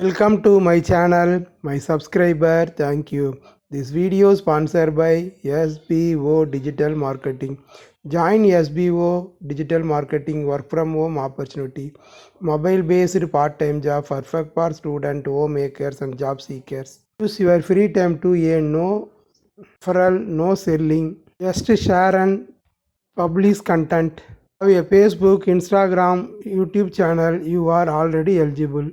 Welcome to my channel, my subscriber. Thank you. This video sponsored by SBO Digital Marketing. Join SBO Digital Marketing work from home opportunity. Mobile based part time job perfect for student, homemakers, and job seekers. Use your free time to earn no referral, no selling. Just share and publish content. Have a Facebook, Instagram, YouTube channel. You are already eligible.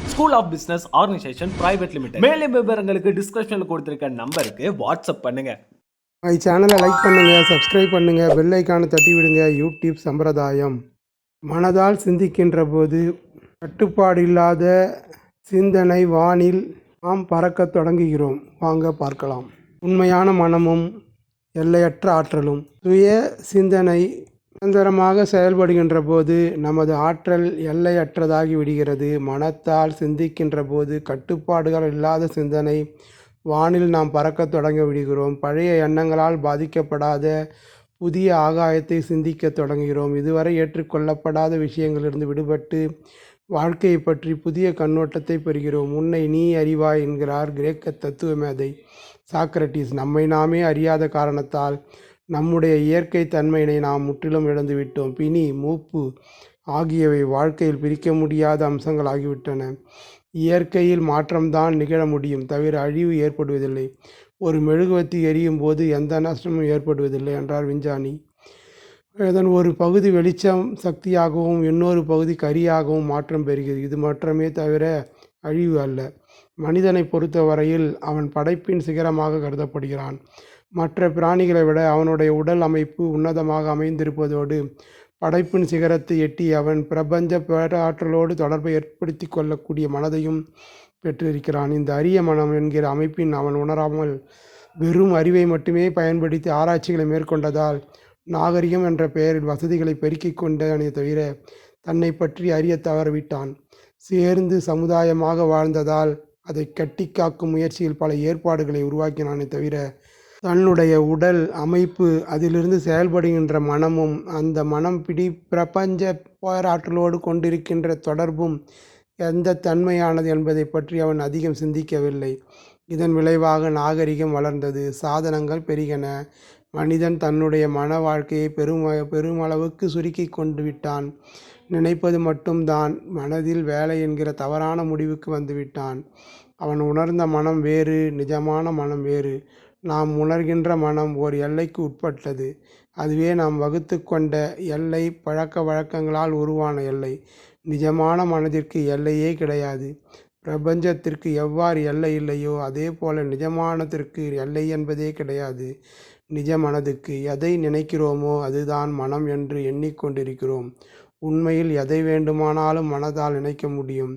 school of business organisation private limited மேலும் விவரங்களுக்கு டிஸ்கிரிப்ஷனில் கொடுத்துருக்க நம்பருக்கு WhatsApp பண்ணுங்க. My சேனலை like பண்ணுங்கள் subscribe பண்ணுங்கள் bell ஐக்கானை தட்டி விடுங்க. யூடியூப் சம்பிரதாயம். மனதால் சிந்திக்கின்ற போது கட்டுப்பாடு இல்லாத சிந்தனை வானில் நாம் பறக்கத் தொடங்குகிறோம். வாங்க பார்க்கலாம். உண்மையான மனமும் எல்லையற்ற ஆற்றலும் சுய சிந்தனை நிரந்தரமாக செயல்படுகின்ற போது நமது ஆற்றல் எல்லையற்றதாகி விடுகிறது. மனத்தால் சிந்திக்கின்ற போது கட்டுப்பாடுகள் இல்லாத சிந்தனை வானில் நாம் பறக்கத் தொடங்க விடுகிறோம். பழைய எண்ணங்களால் பாதிக்கப்படாத புதிய ஆகாயத்தை சிந்திக்கத் தொடங்குகிறோம். இதுவரை ஏற்றுக்கொள்ளப்படாத விஷயங்களிலிருந்து விடுபட்டு வாழ்க்கையை பற்றி புதிய கண்ணோட்டத்தை பெறுகிறோம். உன்னை நீ அறிவாய் என்கிறார் கிரேக்க தத்துவ மேதை சாக்ரட்டிஸ் நம்மை நாமே அறியாத காரணத்தால் நம்முடைய இயற்கை தன்மையினை நாம் முற்றிலும் இழந்துவிட்டோம் பிணி மூப்பு ஆகியவை வாழ்க்கையில் பிரிக்க முடியாத அம்சங்கள் ஆகிவிட்டன. இயற்கையில் மாற்றம்தான் நிகழ முடியும். தவிர அழிவு ஏற்படுவதில்லை. ஒரு மெழுகுவத்தி எரியும் போது எந்த நஷ்டமும் ஏற்படுவதில்லை என்றார் விஞ்ஞானி. இதன் ஒரு பகுதி வெளிச்சம் சக்தியாகவும் இன்னொரு பகுதி கரியாகவும் மாற்றம் பெறுகிறது. இது மாற்றமே தவிர அழிவு அல்ல. மனிதனை பொறுத்தவரையில் அவன் படைப்பின் சிகரமாக கருதப்படுகிறான். மற்ற பிராணிகளை விட அவனுடைய உடல் அமைப்பு உன்னதமாக அமைந்திருப்பதோடு படைப்பின் சிகரத்தை எட்டி அவன் பிரபஞ்ச பேராற்றலோடு தொடர்பை ஏற்படுத்தி கொள்ளக்கூடிய மனதையும் பெற்றிருக்கிறான். இந்த அரிய மனம் என்கிற அமைப்பின் அவன் உணராமல் வெறும் அறிவை மட்டுமே பயன்படுத்தி ஆராய்ச்சிகளை மேற்கொண்டதால் நாகரிகம் என்ற பெயரில் வசதிகளை பெருக்கிக் கொண்டதனை தவிர தன்னை பற்றி அறிய தவறவிட்டான். சேர்ந்து சமுதாயமாக வாழ்ந்ததால் அதை கட்டி காக்கும் முயற்சியில் பல ஏற்பாடுகளை உருவாக்கினானே தவிர தன்னுடைய உடல் அமைப்பு அதிலிருந்து செயல்படுகின்ற மனமும் அந்த மனம் பிடி பிரபஞ்ச போராற்றலோடு கொண்டிருக்கின்ற தொடர்பும் எந்த தன்மையானது என்பதை பற்றி அவன் அதிகம் சிந்திக்கவில்லை. இதன் விளைவாக நாகரிகம் வளர்ந்தது சாதனங்கள் பெருகின. மனிதன் தன்னுடைய மன வாழ்க்கையை பெரும் பெருமளவுக்கு சுருக்கி கொண்டு விட்டான். நினைப்பது மட்டும்தான் மனதில் வேலை என்கிற தவறான முடிவுக்கு வந்துவிட்டான் அவன் உணர்ந்த மனம் வேறு நிஜமான மனம் வேறு. நாம் உணர்கின்ற மனம் ஓர் எல்லைக்கு உட்பட்டது. அதுவே நாம் வகுத்து கொண்ட எல்லை பழக்க வழக்கங்களால் உருவான எல்லை. நிஜமான மனதிற்கு எல்லையே கிடையாது. பிரபஞ்சத்திற்கு எவ்வாறு எல்லை இல்லையோ அதே போல நிஜமானத்திற்கு எல்லை என்பதே கிடையாது. நிஜ மனதுக்கு எதை நினைக்கிறோமோ அதுதான் மனம் என்று எண்ணிக்கொண்டிருக்கிறோம் உண்மையில் எதை வேண்டுமானாலும் மனதால் நினைக்க முடியும்.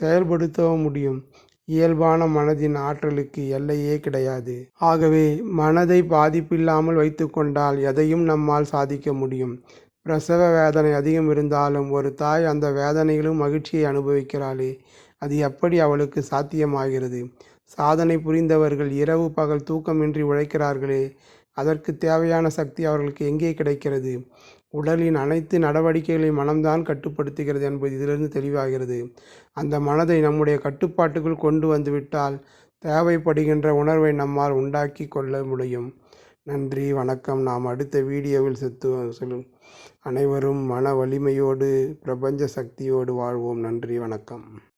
செயல்படுத்தவும் முடியும். இயல்பான மனதின் ஆற்றலுக்கு எல்லையே கிடையாது. ஆகவே மனதை பாதிப்பில்லாமல் வைத்து கொண்டால் எதையும் நம்மால் சாதிக்க முடியும். பிரசவ வேதனை அதிகம் இருந்தாலும் ஒரு தாய் அந்த வேதனையிலும் மகிழ்ச்சியை அனுபவிக்கிறாளே அது எப்படி அவளுக்கு சாத்தியமாகிறது? சாதனை புரிந்தவர்கள் இரவு பகல் தூக்கமின்றி உழைக்கிறார்களே அதற்கு தேவையான சக்தி அவர்களுக்கு எங்கே கிடைக்கிறது? உடலின் அனைத்து நடவடிக்கைகளையும் மனம்தான் கட்டுப்படுத்துகிறது என்பது இதிலிருந்து தெளிவாகிறது. அந்த மனதை நம்முடைய கட்டுப்பாட்டுக்குள் கொண்டு வந்துவிட்டால் தேவைப்படுகின்ற உணர்வை நம்மால் உண்டாக்கி கொள்ள முடியும். நன்றி வணக்கம். நாம் அடுத்த வீடியோவில் செத்து சொல்லும் அனைவரும் மன வலிமையோடு பிரபஞ்ச சக்தியோடு வாழ்வோம். நன்றி வணக்கம்.